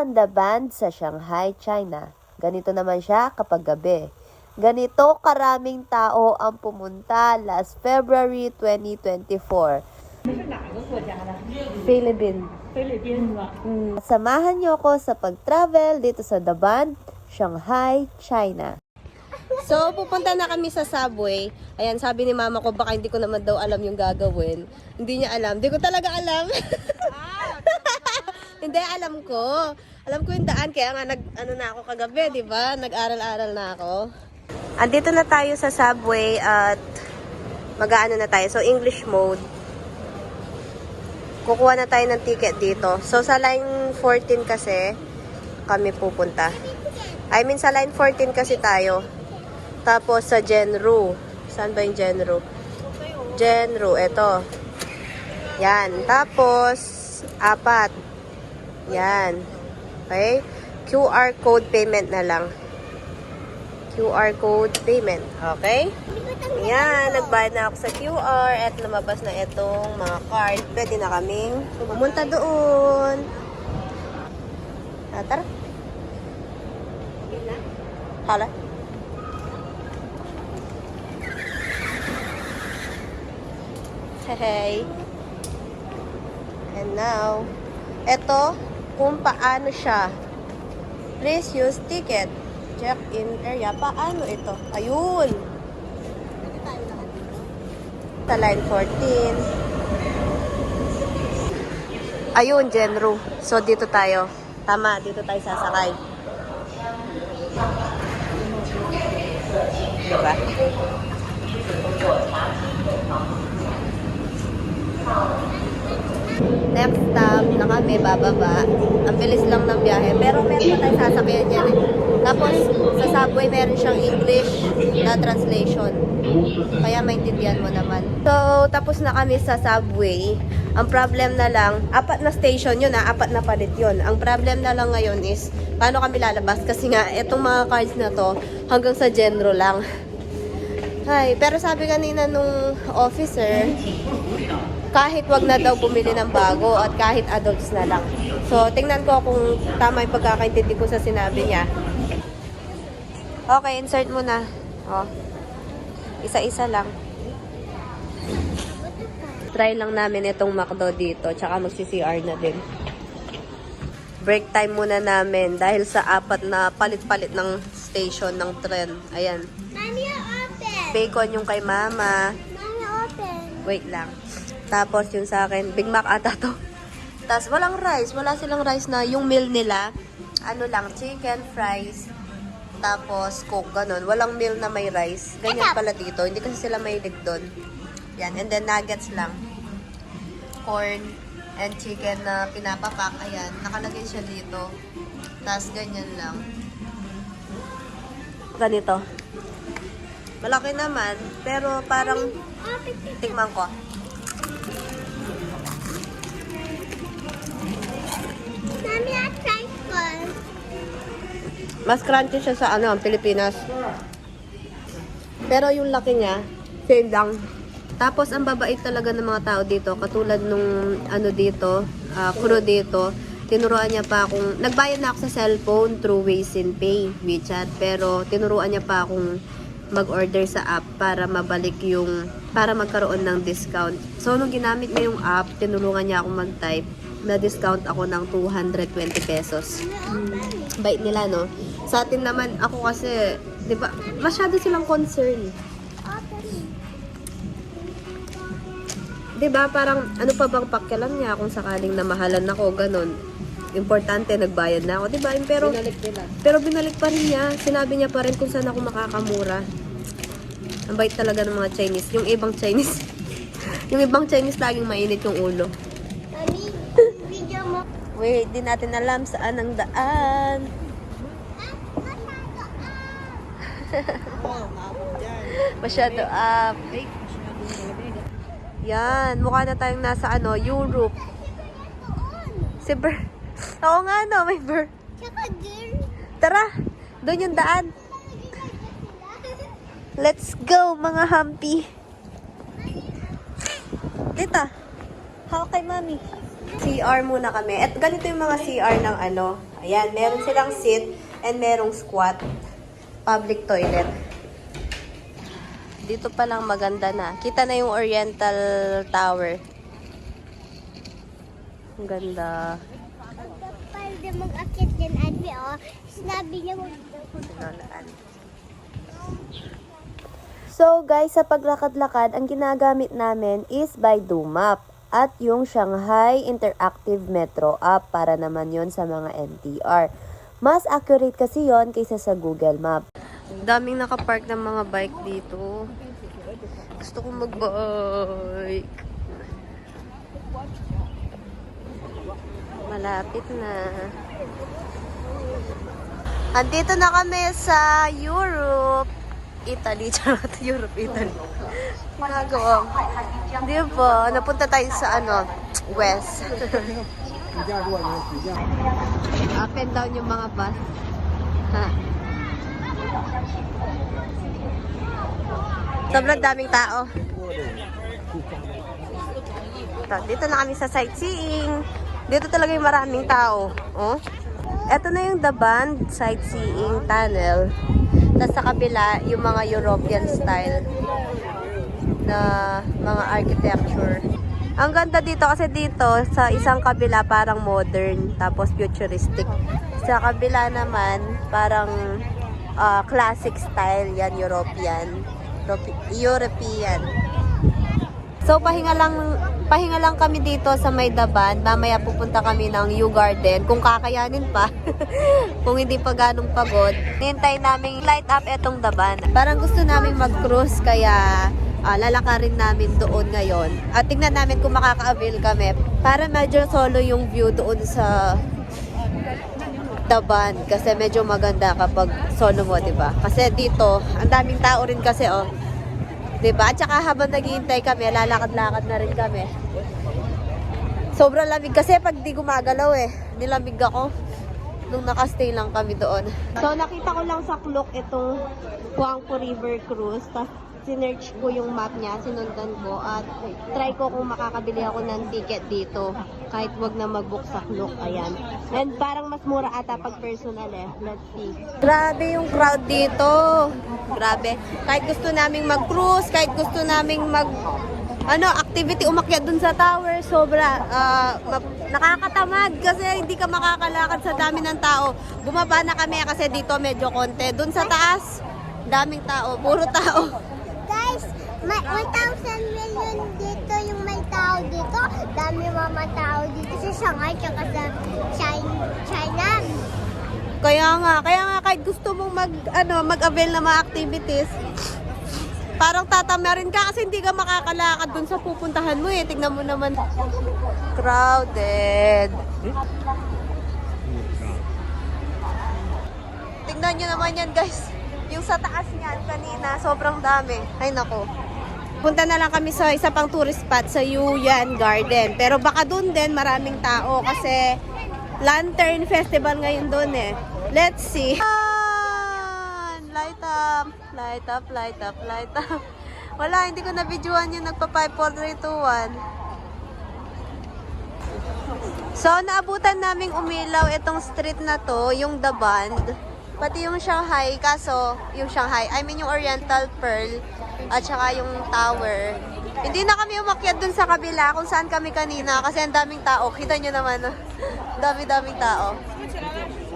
on the band sa Shanghai, China. Ganito naman siya kapag gabi. Ganito karaming tao ang pumunta last February 2024. Philippines. Philippines. Mm. Samahan niyo ako sa pag-travel dito sa Daban, Shanghai, China. So, pupunta na kami sa subway. Ayan, sabi ni mama ko, baka hindi ko naman daw alam yung gagawin. Hindi niya alam. Hindi ko talaga alam. Ah, hindi, alam ko. Alam ko yung daan, kaya nga nag, ano na ako kagabi, di ba? Nag-aral-aral na ako. Andito na tayo sa subway at mag-aano na tayo. So, English mode. Kukuha na tayo ng ticket dito. So, sa line 14 kasi, kami pupunta. I mean, sa line 14 kasi tayo. Tapos, sa Genru. Saan ba yung Genru? Genru, eto. Yan. Tapos, apat. Yan. Okay? QR code payment na lang. QR code payment. Okay? Ayan, nagbayad na ako sa QR at lumabas na itong mga card. Pwede na kaming pumunta doon. Ah, tara. Hala. Hey. And now, ito, kung paano siya. Please use ticket. Check-in area. Paano ito? Ayun. Sa line 14. Ayun, Genro. So, dito tayo. Tama, dito tayo sasakay. Diba? Next stop na kami, bababa. Ang bilis lang ng biyahe. Pero meron tayong sasakyan yan eh. Tapos, sa subway meron siyang English na translation. Kaya maintindihan mo naman. So, tapos na kami sa subway. Ang problem na lang, apat na station yun ah, apat na palit yun. Ang problem na lang ngayon is, paano kami lalabas? Kasi nga, itong mga cards na to, hanggang sa Genro lang. Ay, pero sabi kanina nung officer, kahit wag na daw bumili ng bago at kahit adults na lang. So, tingnan ko kung tama yung pagkakaintindi ko sa sinabi niya. Okay, insert mo na. Oh. Isa-isa lang. Try lang namin itong McDo dito, tsaka magsi-CR na din. Break time muna namin dahil sa apat na palit-palit ng station ng tren. Ayan. Bacon yung kay mama. Mommy, open. Wait lang. Tapos yung sa akin, Big Mac ata to. Tapos walang rice. Wala silang rice na yung meal nila. Ano lang, chicken, fries, tapos coke, ganun. Walang meal na may rice. Ganyan pala dito. Hindi kasi sila mahilig doon. Yan. And then nuggets lang. Corn and chicken na pinapapak. Ayan. Nakalagay siya dito. Tapos ganyan lang. Ganito. Malaki naman. Pero parang. Tingnan ko. Mommy, I first. Mas crunchy siya sa ano, Pilipinas. Pero yung laki niya, same lang. Tapos ang babait talaga ng mga tao dito, katulad nung ano dito, uh, crew dito, tinuruan niya pa akong, nagbayad na ako sa cellphone through Waze and Pay, WeChat, pero tinuruan niya pa akong mag-order sa app para mabalik yung, para magkaroon ng discount. So, nung ginamit niya yung app, tinulungan niya akong mag-type, na discount ako ng 220 pesos. Bait nila, no? Sa atin naman, ako kasi, di ba, masyado silang concern. Di ba, parang, ano pa bang pakialam niya kung sakaling namahalan ako, ganun. Importante, nagbayad na ako, di ba? Pero, binalik nila. Pero binalik pa rin niya. Sinabi niya pa rin kung saan ako makakamura. Ang bait talaga ng mga Chinese. Yung ibang Chinese, yung ibang Chinese laging mainit yung ulo. Mommy, video mo. Wait, di natin alam saan ang daan. Masyado up. Yan, mukha na tayong nasa ano, Europe. Si Ber. Oo nga no, may Ber. Tara, doon yung daan. Let's go, mga hampi. Tita, hawak kay mami. CR muna kami. At ganito yung mga CR ng ano. Ayan, meron silang sit and merong squat. Public toilet. Dito pa lang maganda na. Kita na yung Oriental Tower. Ang ganda. Pwede mag-akit din, Ate, oh. Sinabi niya mo. So guys, sa paglakad-lakad, ang ginagamit namin is by Dumap at yung Shanghai Interactive Metro app para naman yon sa mga NTR. Mas accurate kasi yon kaysa sa Google Map. Daming nakapark ng mga bike dito. Gusto ko mag-bike. Malapit na. Andito na kami sa Europe. Italy. Charot. Europe, Italy. Ginagawa. Di ba? Napunta tayo sa ano, west. Up and down yung mga bus. Ha. Sobrang daming tao. Ito, Dito na kami sa sightseeing. Dito talaga yung maraming tao. Oh. Ito na yung Band Sightseeing Tunnel. Tapos sa kabila, yung mga European style na mga architecture. Ang ganda dito kasi dito, sa isang kabila parang modern, tapos futuristic. Sa kabila naman, parang ah, classic style, yan European. Europe- European. So pahinga lang pahinga lang kami dito sa Maydaban. Mamaya pupunta kami ng U Garden kung kakayanin pa. kung hindi pa ganong pagod. Hintay namin light up etong daban. Parang gusto namin mag-cruise kaya ah, lalakarin namin doon ngayon. At tingnan namin kung makaka-avail kami. Para medyo solo yung view doon sa Daban kasi medyo maganda kapag solo mo, 'di ba? Kasi dito, ang daming tao rin kasi oh. 'Di ba? At saka habang naghihintay kami, lalakad-lakad na rin kami. Sobrang lamig kasi pag di gumagalaw eh. Nilamig ako nung nakastay lang kami doon. So nakita ko lang sa clock itong Huangpu River Cruise. Tapos sinerch ko yung map niya, sinundan ko at try ko kung makakabili ako ng ticket dito. Kahit wag na mag-book sa clock. Ayan. And parang mas mura ata pag personal eh. Let's see. Grabe yung crowd dito. Grabe. Kahit gusto naming mag-cruise, kahit gusto naming mag ano, activity umakyat dun sa tower, sobra ma- nakakatamad kasi hindi ka makakalakad sa dami ng tao. Bumaba na kami kasi dito medyo konti. Dun sa taas, daming tao, puro tao. May 1,000 million dito yung may tao dito. Dami mga tao dito sa Shanghai tsaka sa China. China. Kaya nga, kaya nga kahit gusto mong mag ano, mag-avail ng mga activities, parang tatamarin ka kasi hindi ka makakalakad dun sa pupuntahan mo eh. Tingnan mo naman. Crowded. Tingnan nyo naman yan guys. Yung sa taas niyan kanina, sobrang dami. Ay nako. Punta na lang kami sa isa pang tourist spot sa Yuyan Garden. Pero baka doon din maraming tao kasi Lantern Festival ngayon doon eh. Let's see. Light up, light up, light up, light up. Wala, hindi ko na-videoan yung nagpa 5, 4, 3, 2, 1. So, naabutan naming umilaw itong street na to, yung The Band. Pati yung Shanghai, kaso yung Shanghai, I mean yung Oriental Pearl, at saka yung tower. Hindi na kami umakyat dun sa kabila kung saan kami kanina kasi ang daming tao. Kita nyo naman, dami-daming tao.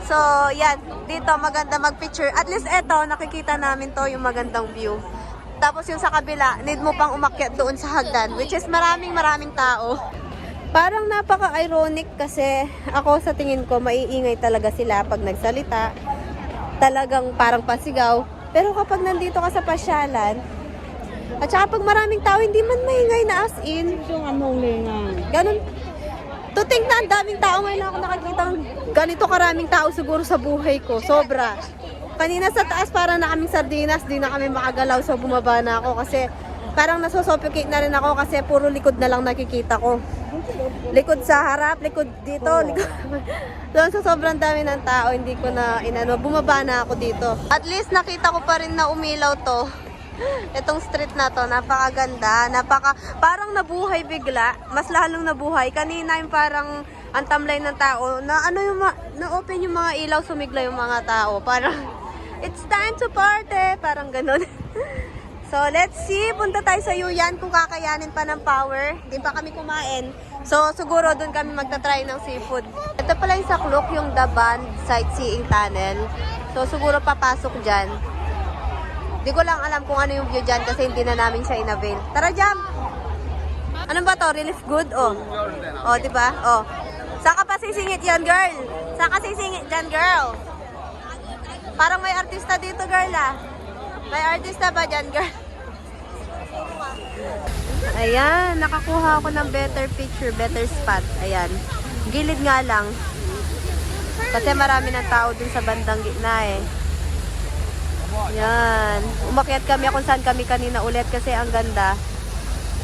So, yan. Dito, maganda mag-picture. At least eto, nakikita namin to yung magandang view. Tapos yung sa kabila, need mo pang umakyat doon sa hagdan, which is maraming maraming tao. Parang napaka-ironic kasi ako sa tingin ko, maiingay talaga sila pag nagsalita. Talagang parang pasigaw. Pero kapag nandito ka sa pasyalan, at saka pag maraming tao, hindi man maingay na as in. Yung anong lingan. Ganun. Tuting na, ang daming tao ngayon lang ako nakakita ng ganito karaming tao siguro sa buhay ko. Sobra. Kanina sa taas parang na kaming sardinas, di na kami makagalaw so bumaba na ako kasi parang nasusuffocate na rin ako kasi puro likod na lang nakikita ko. Likod sa harap, likod dito, likod. Doon sa sobrang dami ng tao, hindi ko na inano, bumaba na ako dito. At least nakita ko pa rin na umilaw to. Itong street na to, napakaganda. Napaka, parang nabuhay bigla. Mas lalong nabuhay. Kanina yung parang ang tamlay ng tao. Na ano yung, na-open yung mga ilaw, sumigla yung mga tao. Parang, it's time to party. Parang ganun. So, let's see. Punta tayo sa Yuyan kung kakayanin pa ng power. Hindi pa kami kumain. So, siguro doon kami magta-try ng seafood. Ito pala yung Saklok, yung Band Sightseeing Tunnel. So, siguro papasok dyan. Hindi ko lang alam kung ano yung view dyan kasi hindi na namin siya in-avail. Tara, Jam! Ano ba to? Relief good? Oh. Oh, di ba? Oh. Saan ka pa sisingit yan, girl? Saan ka sisingit dyan, girl? Parang may artista dito, girl, ah. May artista ba dyan, girl? Ayan, nakakuha ako ng better picture, better spot. Ayan. Gilid nga lang. Kasi marami ng tao dun sa bandang gitna eh. Yan. Umakyat kami kung saan kami kanina ulit kasi ang ganda.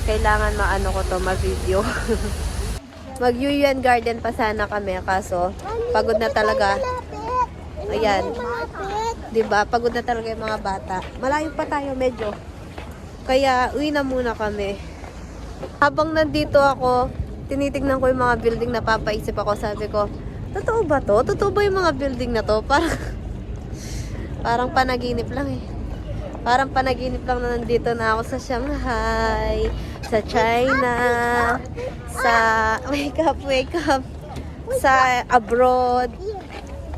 Kailangan maano ko to, ma-video. mag Yuyan Garden pa sana kami kaso pagod na talaga. Ayan. 'Di ba? Pagod na talaga yung mga bata. Malayo pa tayo medyo. Kaya uwi na muna kami. Habang nandito ako, tinitignan ko yung mga building na papaisip ako. Sabi ko, totoo ba to? Totoo ba yung mga building na to? Parang, parang panaginip lang eh. Parang panaginip lang na nandito na ako sa Shanghai, sa China, sa wake up, wake up, sa abroad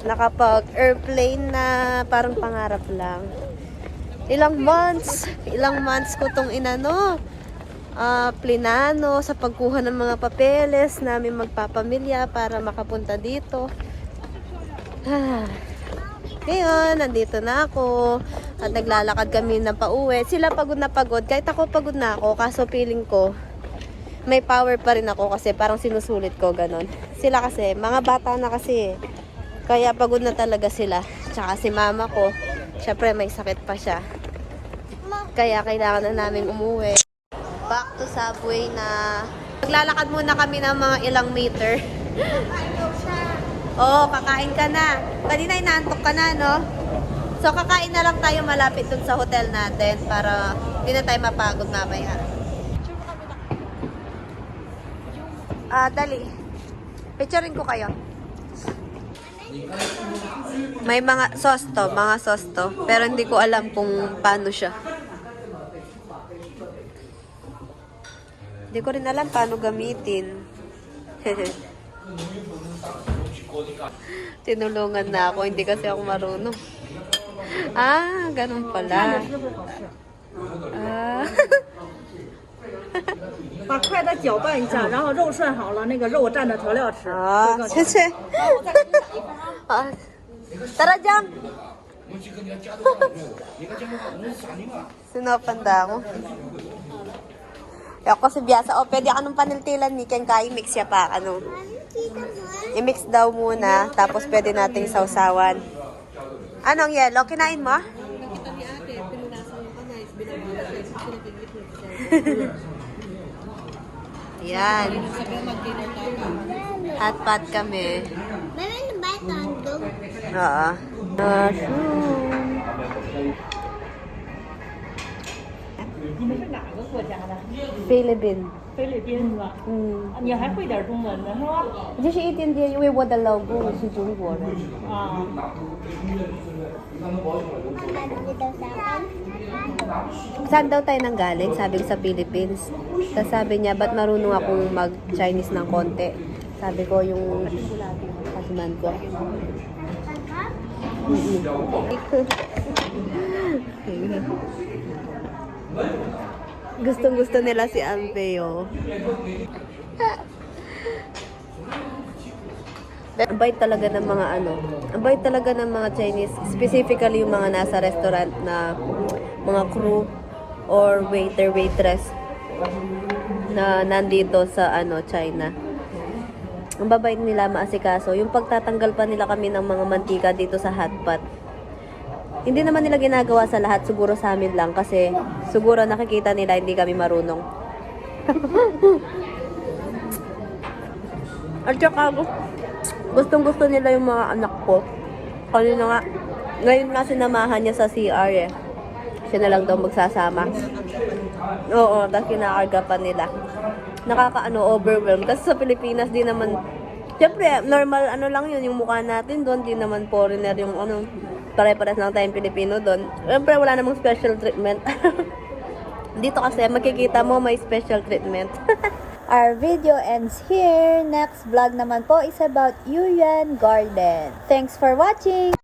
nakapag airplane na parang pangarap lang. Ilang months, ilang months ko tong inano, ah plinano sa pagkuha ng mga papeles namin magpapamilya para makapunta dito. Ah. Ngayon, nandito na ako at naglalakad kami na pauwi. Sila pagod na pagod, kahit ako pagod na ako, kaso feeling ko, may power pa rin ako kasi parang sinusulit ko ganon. Sila kasi, mga bata na kasi eh. Kaya pagod na talaga sila. Tsaka si mama ko, syempre may sakit pa siya. Kaya kailangan na namin umuwi. Back to subway na maglalakad muna kami ng mga ilang meter. Oo, kakain ka na. Kanina inaantok ka na, no? So, kakain na lang tayo malapit dun sa hotel natin para hindi na tayo mapagod mamaya. Ah, dali. Picturein ko kayo. May mga sauce to, mga sauce to. Pero hindi ko alam kung paano siya. Hindi ko rin alam paano gamitin. Tinulungan na ako, hindi kasi ako marunong. Ah, ganun pala. Ah. 把筷子搅拌一下，然后肉涮好了，那个肉蘸着调料吃。 Ah, 谢谢。啊，Tara, Jam! Sinopanda ako. Ako kasi biyasa. O, pwede ka nung paniltilan ni Ken Kai mix siya pa. Ano? I-mix daw muna, tapos pwede nating sausawan. Anong yellow? Kinain mo? Yan. Hot pot kami. Meron ba ito? Oo. Mushroom. 你们是哪个国家的？ Philippine. 菲律宾是吧？ 嗯，你还会点中文呢是吧？就是一点点，因为我的老公是中国人。啊， Mamabili daw sa akin. Saan daw tayo nang galing? Sabi ko sa Philippines. Tapos sabi niya, ba't marunong akong mag-Chinese ng konti? Sabi ko, yung husband ko. Gustong gusto nila si Ampeo. Ang bait talaga ng mga ano, ang bait talaga ng mga Chinese, specifically yung mga nasa restaurant na mga crew or waiter, waitress na nandito sa ano, China. Ang babait nila maasikaso. Yung pagtatanggal pa nila kami ng mga mantika dito sa hotpot. Hindi naman nila ginagawa sa lahat, siguro sa amin lang kasi siguro nakikita nila hindi kami marunong. At saka, gustong gusto nila yung mga anak ko. Kanina nga, ngayon nga sinamahan niya sa CR eh. Sila lang daw magsasama. Oo, tapos kinakarga pa nila. Nakakaano, overwhelmed. Kasi sa Pilipinas, di naman, syempre, normal ano lang yun, yung mukha natin doon, di naman foreigner yung ano, pare-pares lang tayong Pilipino doon. Syempre, wala namang special treatment. Dito kasi, makikita mo may special treatment. Our video ends here. Next vlog naman po is about Yuyan Garden. Thanks for watching!